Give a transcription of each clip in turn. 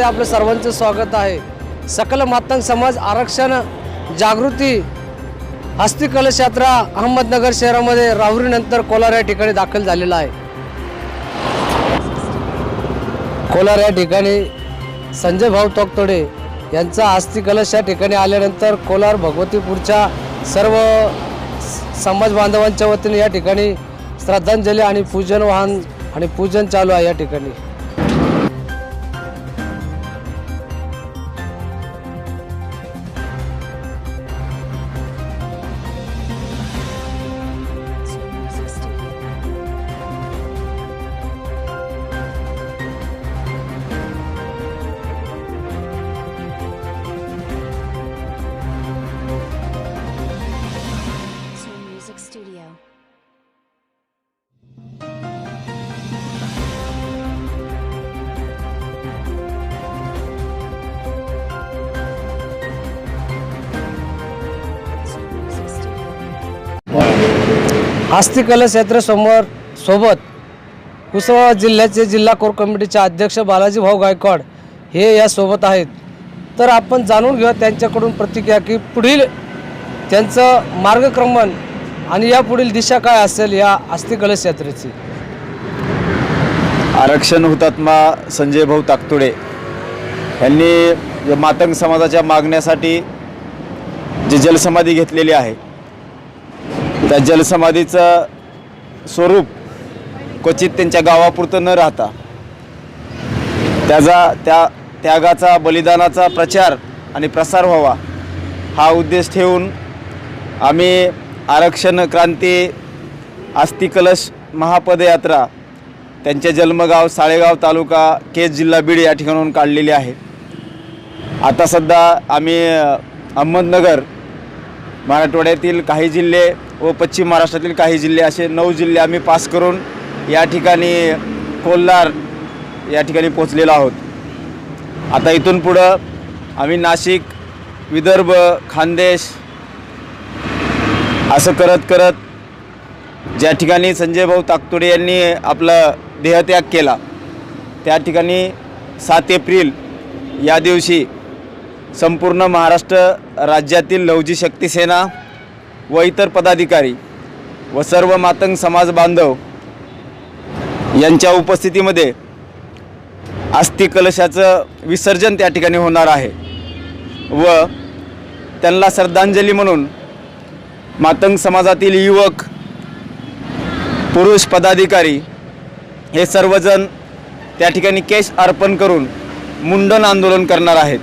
मध्ये आपलं सर्वांचं स्वागत आहे. सकल मातंग समाज आरक्षण जागृती हस्तिकलश यात्रा अहमदनगर शहरामध्ये राहुरीनंतर कोलार या ठिकाणी दाखल झालेला आहे. कोलार या ठिकाणी संजय भाऊ तोकतोडे यांचा हस्तिकलश या ठिकाणी आल्यानंतर कोलार भगवतीपूरच्या सर्व समाज बांधवांच्या वतीने या ठिकाणी श्रद्धांजली आणि पूजन वाहन आणि पूजन चालू आहे या ठिकाणी. आस्ती यात्रेसमोर सोबत उस्मानाबाद जिल्ह्याचे जिल्हा कोर कमिटीचे अध्यक्ष बालाजी भाऊ गायकवाड हे यासोबत आहेत. तर आपण जाणून घेऊ त्यांच्याकडून प्रतिक्रिया की पुढील त्यांचं मार्गक्रमण आणि यापुढील दिशा काय असेल या आस्ती यात्रेची आरक्षण हुतात्मा संजय भाऊ ताकतुडे यांनी मातंग समाजाच्या मागण्यासाठी जी जलसमाधी घेतलेली आहे त्या जलसमाधीचं स्वरूप क्वचित त्यांच्या गावापुरतं न राहता त्याचा त्या त्यागाचा बलिदानाचा प्रचार आणि प्रसार व्हावा हा उद्देश ठेवून आम्ही आरक्षण क्रांती आस्ती कलश महापदयात्रा त्यांचे जन्मगाव साळेगाव तालुका केज जिल्हा बीड या ठिकाणाहून काढलेली आहे. आता सध्या आम्ही अहमदनगर मराठवाड्यातील काही जिल्हे व पश्चिम महाराष्ट्रातील काही जिल्हे असे नऊ जिल्हे आम्ही पास करून या ठिकाणी कोल्हार या ठिकाणी पोचलेलो आहोत. आता इथून पुढं आम्ही नाशिक विदर्भ खानदेश असं करत करत ज्या ठिकाणी संजय भाऊ ताकतोडे यांनी आपला देहत्याग केला त्या ठिकाणी सात एप्रिल या दिवशी संपूर्ण महाराष्ट्र राज्यातील लवजी शक्ती सेना व इतर पदाधिकारी व सर्व मातंग समाज बांधव यांच्या उपस्थितीमध्ये अस्थि कलशाचं विसर्जन त्या ठिकाणी होणार आहे. व त्यांना श्रद्धांजली म्हणून मातंग समाजातील युवक पुरुष पदाधिकारी हे सर्वजण त्या ठिकाणी केश अर्पण करून मुंडन आंदोलन करणार आहेत.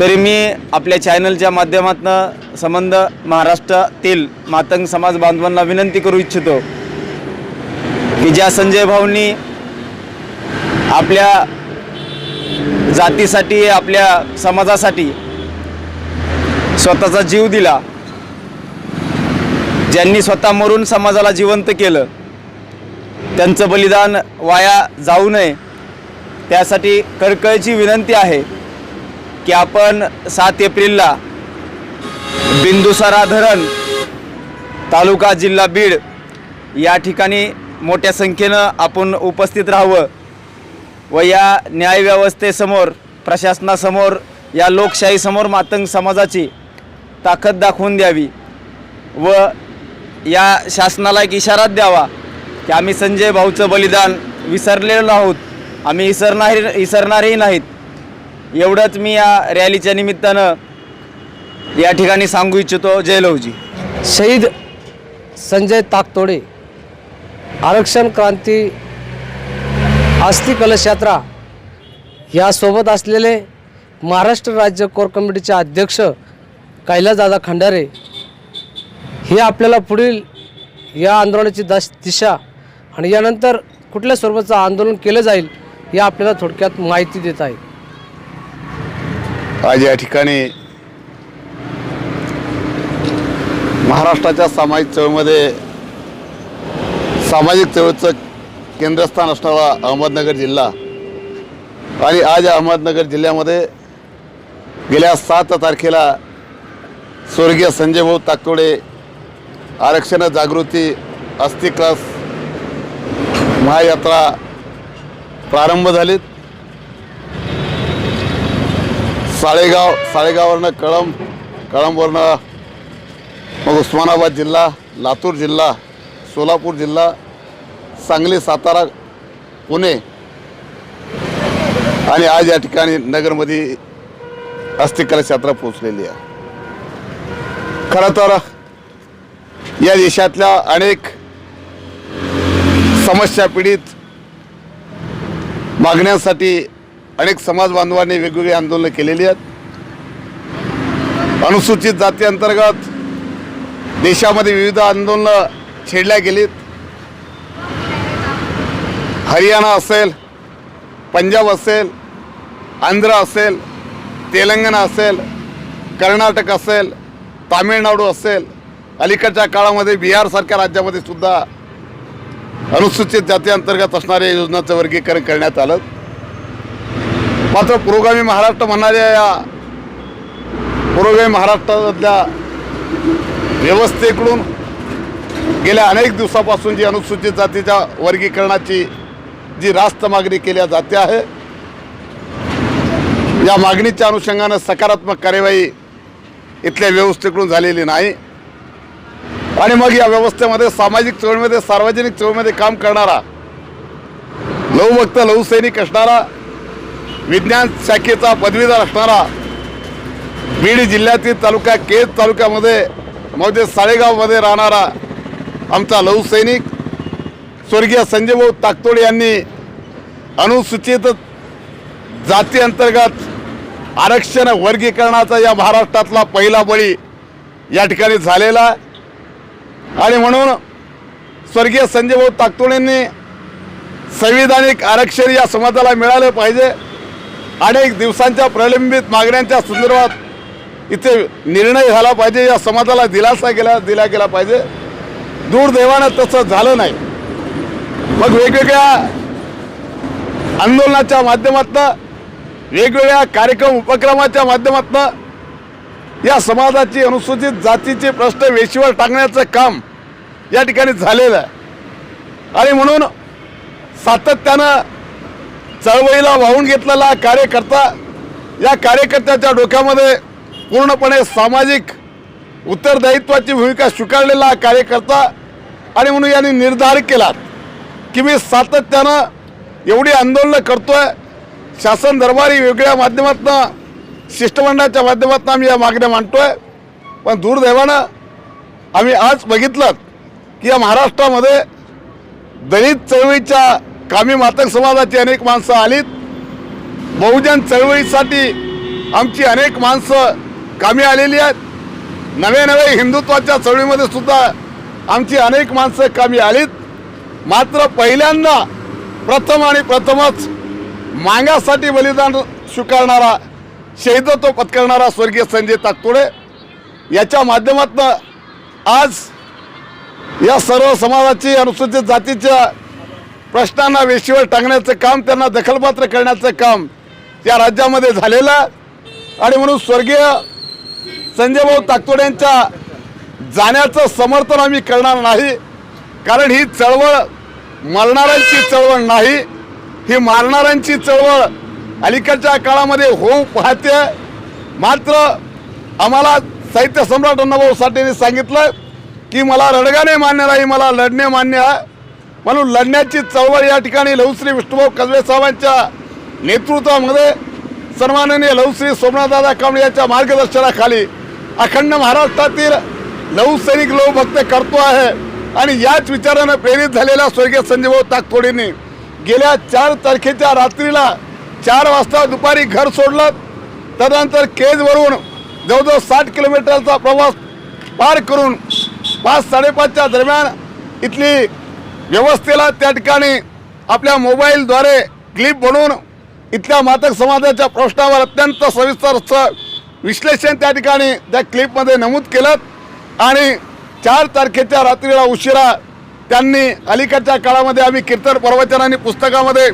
तरी मी आपल्या चॅनलच्या माध्यमातून संबंध महाराष्ट्रातील मातंग समाज बांधवांना विनंती करू इच्छितो की ज्या संजय भाऊंनी आपल्या जातीसाठी आपल्या समाजासाठी स्वतःचा जीव दिला ज्यांनी स्वतः मरून समाजाला जिवंत केलं त्यांचं बलिदान वाया जाऊ नये त्यासाठी कळकळीची विनंती आहे. की आपण सात एप्रिलला बिंदुसारा धरण तालुका जिल्हा बीड या ठिकाणी मोठ्या संख्येनं आपण उपस्थित राहावं व या न्यायव्यवस्थेसमोर प्रशासनासमोर या लोकशाहीसमोर मातंग समाजाची ताकद दाखवून द्यावी व या शासनाला एक इशाराच द्यावा की आम्ही संजय भाऊचं बलिदान विसरलेलो आहोत. आम्ही विसरणार विसरणारही नाहीत. एवढंच मी या रॅलीच्या निमित्तानं या ठिकाणी सांगू इच्छितो. जयलवजी शहीद संजय ताकतोडे आरक्षण क्रांती आस्ती कलश यात्रा यासोबत असलेले महाराष्ट्र राज्य कोर कमिटीचे अध्यक्ष कैलासदादा खंडारे हे आपल्याला पुढील या आंदोलनाची दश दिशा आणि यानंतर कुठल्या स्वरूपाचं आंदोलन केलं जाईल हे आपल्याला थोडक्यात माहिती देत आहे आज या ठिकाणी महाराष्ट्राच्या सामाजिक चळवळीमध्ये सामाजिक चळवळीचं केंद्रस्थान असणारा अहमदनगर जिल्हा आणि आज अहमदनगर जिल्ह्यामध्ये गेल्या सात तारखेला स्वर्गीय संजय भाऊ ताकतोडे आरक्षण जागृती अस्थिक्लास महायात्रा प्रारंभ झालीत. साळेगाव साळेगाववरनं कळंब कळंबवरनं मग उस्मानाबाद जिल्हा लातूर जिल्हा सोलापूर जिल्हा सांगली सातारा पुणे आणि आज या ठिकाणी नगरमध्ये अस्थिकलश यात्रा पोचलेली आहे. खरं तर या देशातल्या अनेक समस्या पीडित मागण्यांसाठी अनेक समाज बांधवांनी वेगवेगळी आंदोलनं केलेली आहेत. अनुसूचित जाती अंतर्गत देशामध्ये विविध आंदोलनं छेडल्या गेलीत. हरियाणा असेल पंजाब असेल आंध्र असेल तेलंगणा असेल कर्नाटक असेल तामिळनाडू असेल अलीकडच्या काळामध्ये बिहारसारख्या राज्यामध्ये सुद्धा अनुसूचित जाती अंतर्गत असणाऱ्या योजनांचं वर्गीकरण करण्यात आलं. मात्र पुरोगामी महाराष्ट्र म्हणणाऱ्या या पुरोगामी महाराष्ट्रामधल्या व्यवस्थेकडून गेल्या अनेक दिवसापासून जी अनुसूचित जातीच्या वर्गीकरणाची जी रास्त मागणी केल्या जाते आहे या मागणीच्या अनुषंगानं सकारात्मक कार्यवाही इथल्या व्यवस्थेकडून झालेली नाही. आणि मग या व्यवस्थेमध्ये सामाजिक चळवळीमध्ये सार्वजनिक चळवळीमध्ये काम करणारा लवभक्त लवसैनिक असणारा विज्ञान शाखेचा पदवीधर असणारा बीड जिल्ह्यातील तालुका केज तालुक्यामध्ये मध्ये साळेगावमध्ये राहणारा आमचा लौसैनिक स्वर्गीय संजयभाऊ ताकतोडे यांनी अनुसूचित जाती अंतर्गत आरक्षण वर्गीकरणाचा या महाराष्ट्रातला पहिला बळी या ठिकाणी झालेला आणि म्हणून स्वर्गीय संजयभाऊ ताकतोडेंनी संविधानिक आरक्षण या समाजाला मिळालं पाहिजे. अनेक दिवसांच्या प्रलंबित मागण्यांच्या संदर्भात इथे निर्णय झाला पाहिजे या समाजाला दिलासा गेला दिला गेला पाहिजे. दुर्दैवानं तसं झालं नाही. मग वेगवेगळ्या आंदोलनाच्या माध्यमातनं वेगवेगळ्या कार्यक्रम उपक्रमाच्या माध्यमातनं या समाजाची अनुसूचित जातीचे प्रश्न वेशीवर टाकण्याचं काम या ठिकाणी झालेलं आहे. आणि म्हणून सातत्यानं चळवळीला वाहून घेतलेला कार्यकर्ता या कार्यकर्त्याच्या डोक्यामध्ये पूर्णपणे सामाजिक उत्तरदायित्वाची भूमिका स्वीकारलेला कार्यकर्ता आणि म्हणून यांनी निर्धार केला की मी सातत्यानं एवढी आंदोलनं करतोय. शासन दरबारी वेगळ्या माध्यमातून शिष्टमंडळाच्या माध्यमातून आम्ही या मागण्या मांडतोय. पण दुर्दैवानं आम्ही आज बघितलं की या महाराष्ट्रामध्ये दलित चळवळीच्या कामी मातक समाजाची अनेक माणसं आलीत. बहुजन चळवळीसाठी आमची अनेक माणसं कामी आलेली आहेत. नवे नवे हिंदुत्वाच्या चळवळीमध्ये सुद्धा आमची अनेक माणसं कामी आलीत. मात्र पहिल्यांदा प्रथम आणि प्रथमच मागासाठी बलिदान स्वीकारणारा शहीदत्व पत्करणारा स्वर्गीय संजय ताकतोडे याच्या माध्यमातून आज या सर्व समाजाची अनुसूचित जातीच्या प्रश्नांना वेशीवर टाकण्याचं काम त्यांना दखलपात्र करण्याचं काम या राज्यामध्ये झालेलं आणि म्हणून स्वर्गीय संजयभाऊ ताकतोड यांच्या जाण्याचं समर्थन आम्ही करणार नाही. कारण ही चळवळ मरणाऱ्यांची चळवळ नाही. ही मारणाऱ्यांची चळवळ अलीकडच्या काळामध्ये होऊ पाहते. मात्र आम्हाला साहित्य सम्राट अण्णाभाऊ साठेने सांगितलं की मला रडगाने मान्य नाही मला लढणे मान्य आहे. म्हणून लढण्याची चळवळ या ठिकाणी लहुश्री विष्णुभाऊ कसबे साहेबांच्या नेतृत्वामध्ये सन्माननीय लहुश्री सोमनाथदादा कांबळे यांच्या मार्गदर्शनाखाली अखंड महाराष्ट्रातील लहू सैनिक करतो आहे. आणि याच विचारानं प्रेरित झालेल्या स्वर्गीय संजयभाऊ ताकतोडींनी गेल्या चार तारखेच्या रात्रीला चार वाजता दुपारी घर सोडलं. तदनंतर केजवरून जवळजवळ साठ किलोमीटरचा प्रवास पार करून पाच साडेपाचच्या दरम्यान इथली व्यवस्थेला त्या ठिकाणी आपल्या मोबाईलद्वारे क्लिप बनवून इथल्या मातक समाजाच्या प्रश्नावर अत्यंत सविस्तर विश्लेषण त्या ठिकाणी त्या क्लिपमध्ये नमूद केलं आणि चार तारखेच्या रात्रीला उशिरा त्यांनी अलीकडच्या काळामध्ये आम्ही कीर्तन प्रवचन आणि पुस्तकामध्ये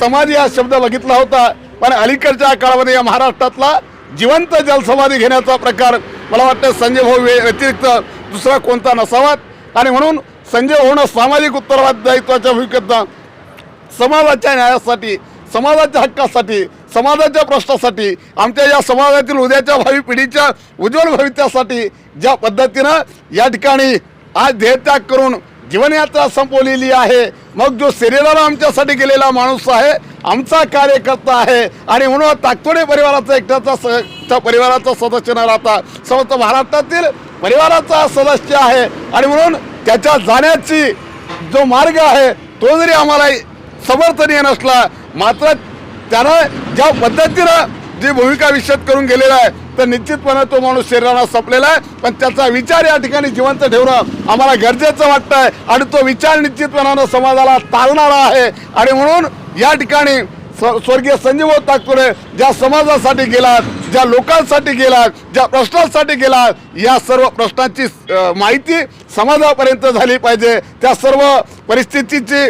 समाधी हा शब्द बघितला होता. पण अलीकडच्या काळामध्ये या महाराष्ट्रातला जिवंत जलसमाधी घेण्याचा प्रकार मला वाटतं संजय भाऊ व्यतिरिक्त दुसरा कोणता नसावात. आणि म्हणून संजय होणं सामाजिक उत्तरदायित्वाच्या भूमिकेतनं समाजाच्या न्यायासाठी समाजाच्या हक्कासाठी समाजाच्या प्रश्नासाठी आमच्या या समाजातील उद्याच्या भावी पिढीच्या उज्ज्वल भविष्यासाठी ज्या पद्धतीनं या ठिकाणी आज देहत्याग करून जीवनयात्रा संपवलेली आहे. मग जो शरीराला आमच्यासाठी गेलेला माणूस आहे आमचा कार्यकर्ता आहे आणि म्हणून ताकतोडे परिवाराचा एकट्याचा स त्या परिवाराचा सदस्य न राहता समस्त महाराष्ट्रातील परिवाराचा सदस्य आहे. आणि म्हणून त्याच्या जाण्याची जो मार्ग आहे तो जरी आम्हाला समर्थनीय नसला मात्र त्यानं ज्या पद्धतीनं जी भूमिका विषद करून गेलेला आहे तर निश्चितपणे तो माणूस शरीराला संपलेला आहे. पण त्याचा विचार या ठिकाणी जिवंत ठेवणं आम्हाला गरजेचं वाटतंय आणि तो विचार निश्चितपणानं समाजाला तारणारा आहे. आणि म्हणून या ठिकाणी स्व- स्वर्गीय संजीव ताकपुरे ज्या समाजासाठी गेलात ज्या लोकांसाठी गेलात ज्या प्रश्नांसाठी गेलात या सर्व प्रश्नांची माहिती समाजापर्यंत झाली पाहिजे. त्या सर्व परिस्थितीची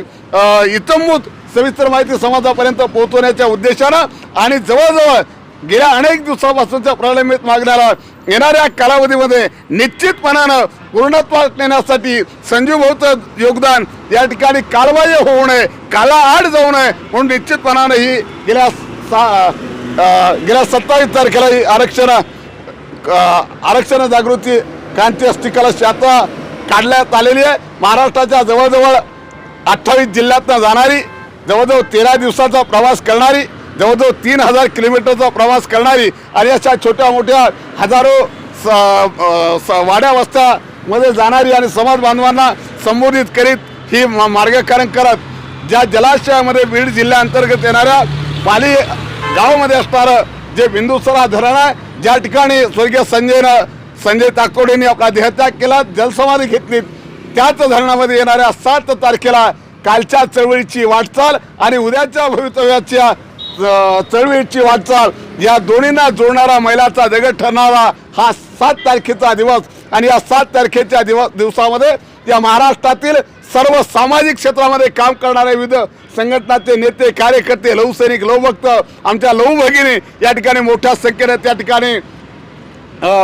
इतंभूत सविस्तर माहिती समाजापर्यंत पोहोचवण्याच्या उद्देशानं आणि जवळजवळ गेल्या अनेक दिवसापासूनच्या प्रलंबित मागण्याला येणाऱ्या कालावधीमध्ये निश्चितपणानं पूर्णत्वास नेण्यासाठी संजीव भाऊचं योगदान या ठिकाणी कारवाई होऊ नये काला आड जाऊ नये म्हणून निश्चितपणानं ही गेल्या सा गेल्या सत्तावीस तारखेला ही आरक्षण आरक्षण जागृती क्रांती अस्थिकला यात्रा काढण्यात आलेली आहे महाराष्ट्राच्या जवळजवळ अठ्ठावीस जिल्ह्यातनं जाणारी जवळजवळ तेरा दिवसाचा प्रवास करणारी जवळजवळ तीन हजार किलोमीटरचा प्रवास करणारी आणि अशा छोट्या मोठ्या हजारो स स वाड्या वस्त्यामध्ये जाणारी आणि समाज बांधवांना संबोधित करीत ही मा- करत ज्या जलाशयामध्ये बीड जिल्ह्याअंतर्गत येणाऱ्या पाली गावामध्ये असणारं जे बिंदुसरा धरण आहे ज्या ठिकाणी स्वर्गीय संजयनं संजय ताकोडेंनी आपला देहत्याग केला जलसमाधी घेतली त्याच धरणामध्ये येणाऱ्या सात तारखेला कालच्या चळवळीची वाटचाल आणि उद्याच्या भवितव्याच्या चळवळीची वाटचाल या दोन्हींना जोडणारा मैलाचा दगड ठरणारा हा सात तारखेचा दिवस. आणि या सात तारखेच्या दिवस दिवसामध्ये या महाराष्ट्रातील सर्व सामाजिक क्षेत्रामध्ये काम करणारे विविध संघटनाचे नेते कार्यकर्ते लौसैनिक लवभक्त आमच्या लहू भगिनी या ठिकाणी मोठ्या संख्येने त्या ठिकाणी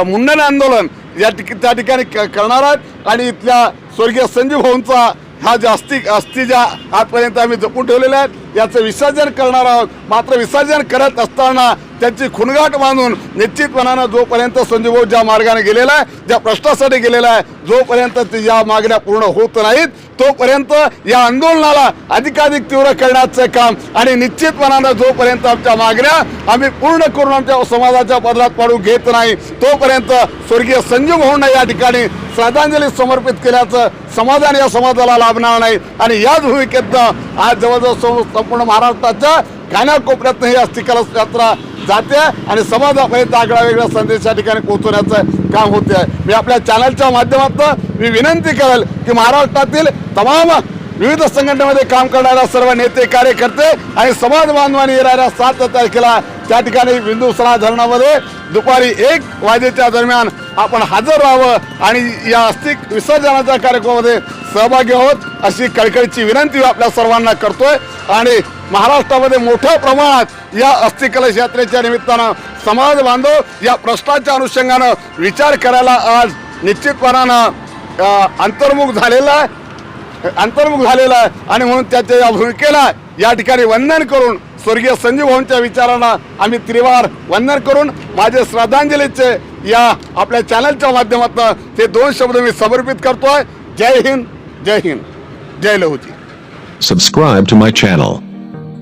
मुंडन आंदोलन या ठिक त्या ठिकाणी क- करणार आहेत. आणि इथल्या स्वर्गीय संजीव भाऊंचा हा जास्ती अस्थि अस्थि ज्या आजपर्यंत आम्ही जपून ठेवलेल्या आहेत याचं विसर्जन करणार आहोत. मात्र विसर्जन करत असताना त्यांची खुणगाट बांधून निश्चितपणानं जोपर्यंत संजीव ज्या मार्गाने गेलेला आहे ज्या प्रश्नासाठी गेलेला आहे जोपर्यंत ते या मागण्या पूर्ण होत नाहीत तोपर्यंत या आंदोलनाला अधिकाधिक तीव्र करण्याचं काम आणि निश्चितपणानं जोपर्यंत आमच्या मागण्या आम्ही पूर्ण करून आमच्या समाजाच्या बदलात पाडू घेत नाही तोपर्यंत स्वर्गीय संजीव भाऊंना या ठिकाणी श्रद्धांजली समर्पित केल्याचं समाधान या समाजाला लाभणार नाही. आणि याच भूमिकेतनं आज जवळजवळ संपूर्ण महाराष्ट्राच्या कानाकोपऱ्यातनं ही अस्थिकलश यात्रा जाते आणि समाजापर्यंत आगळा वेगळा संदेश या ठिकाणी पोहोचवण्याचं काम होते आहे मी आपल्या चॅनलच्या माध्यमातून मी विनंती करेल की महाराष्ट्रातील तमाम विविध संघटनेमध्ये काम करणाऱ्या सर्व नेते कार्यकर्ते आणि समाज बांधवांनी येणाऱ्या सात तारखेला त्या ठिकाणी बिंदुसरा धरणामध्ये दुपारी एक वाजेच्या दरम्यान आपण हजर राहावं आणि या अस्थिक विसर्जनाच्या कार्यक्रमामध्ये सहभागी आहोत अशी कळकळीची विनंती आपल्या सर्वांना करतोय. आणि महाराष्ट्रामध्ये मोठ्या प्रमाणात या अस्थिकलश यात्रेच्या निमित्तानं समाज बांधव या प्रश्नाच्या अनुषंगानं विचार करायला आज निश्चितपणानं अंतर्मुख झालेला आहे. अंतर्मुख झालेला आहे. आणि म्हणून त्याच्या या भूमिकेला या ठिकाणी वंदन करून स्वर्गीय संजीव भाऊंच्या विचारांना आम्ही त्रिवार वंदन करून माझे श्रद्धांजलीचे या आपल्या चॅनलच्या माध्यमातून ते दोन शब्द मी समर्पित करतोय. Jai Hind Jai Hind. Jai Lahuji. Subscribe to my channel